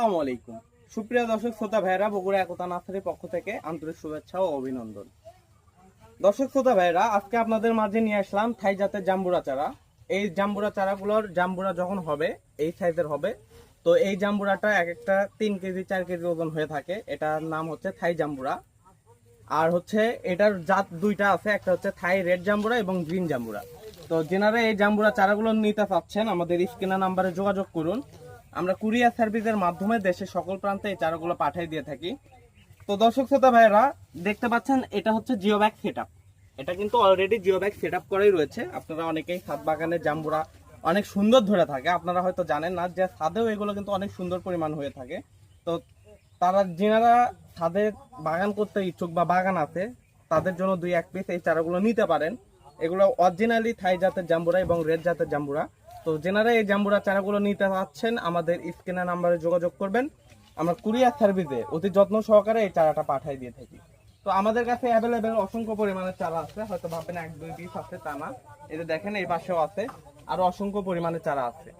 আসসালামু আলাইকুম। সুপ্রিয় দর্শক, শ্রোতা ভাইরা বগুড়া একতা নার্সারির পক্ষ থেকে আন্তরিক শুভেচ্ছা ও অভিনন্দন। দর্শক, শ্রোতা ভাইরা আজকে আপনাদের মাঝে নিয়ে আসলাম থাই জাতের জাম্বুরা চারা। এই জাম্বুরা চারাগুলোর জাম্বুরা যখন হবে, এই সাইজের হবে, তো এই জাম্বুরাটা এক একটা তিন কেজি, চার কেজি ওজন হয়ে থাকে। এটার নাম হচ্ছে থাই জাম্বুরা। আর হচ্ছে এটার জাত দুইটা আছে, একটা হচ্ছে থাই রেড জাম্বুরা এবং গ্রিন জাম্বুরা। তো যেনারা এই জাম্বুরা চারাগুলো নিতে চাচ্ছেন, আমাদের স্ক্রিনার নাম্বারে যোগাযোগ করুন। আমরা কুরিয়ার সার্ভিসের মাধ্যমে দেশের সকল প্রান্তে এই চারাগুলো পাঠিয়ে দিয়ে থাকি। তো দর্শক শ্রোতা ভাইয়েরা, দেখতে পাচ্ছেন, এটা হচ্ছে জিও ব্যাগ সেট এটা কিন্তু অলরেডি জিও ব্যাগ সেট করাই রয়েছে। আপনারা অনেকেই ছাদ বাগানের জাম্বুরা অনেক সুন্দর ধরে থাকে। আপনারা হয়তো জানেন না যে ছাদেও এগুলো কিন্তু অনেক সুন্দর পরিমাণ হয়ে থাকে। তো তারা, যেনারা ছাদে বাগান করতে ইচ্ছুক বা বাগান আছে, তাদের জন্য দুই এক পিস এই চারাগুলো নিতে পারেন। এগুলো অরিজিনালি থাই জাতের জাম্বুরা এবং রেড জাতের জাম্বুরা। তো যেনারা এই জাম্বুরা চারাগুলো নিতে পারছেন আমাদের স্ক্রিনে নাম্বারে যোগাযোগ করবেন। আমরা কুরিয়ার সার্ভিসে অতি যত্ন সহকারে এই চারাটা পাঠাই দিয়ে থাকি। তো আমাদের কাছে অ্যাভেলেবেল অসংখ্য পরিমাণের চারা আছে, হয়তো ভাববেন এক, দুই পিস আছে তা না। এতে দেখেন, এই পাশেও আছে। আর অসংখ্য পরিমাণের চারা আছে।